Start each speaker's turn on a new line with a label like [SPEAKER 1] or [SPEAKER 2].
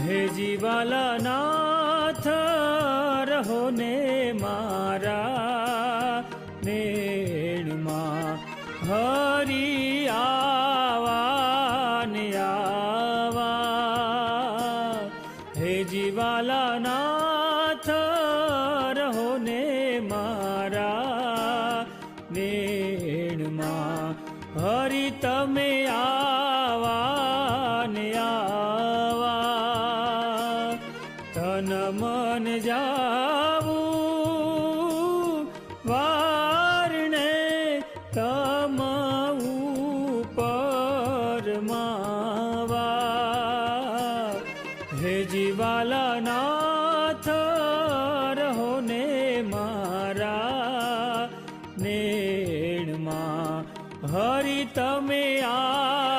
[SPEAKER 1] હે જીવાલા નાથ રહો ને મારા નેણમાં હરી આવા ને આવા હે જીવાલા નાથ રહો ને મારા નેણમાં હરી તમે આવા તન મન જાવું, વારણે તમાવું પર માવા. હે જીવાલા નાથ રહો ને મારા, નેણમાં હરી તમે આ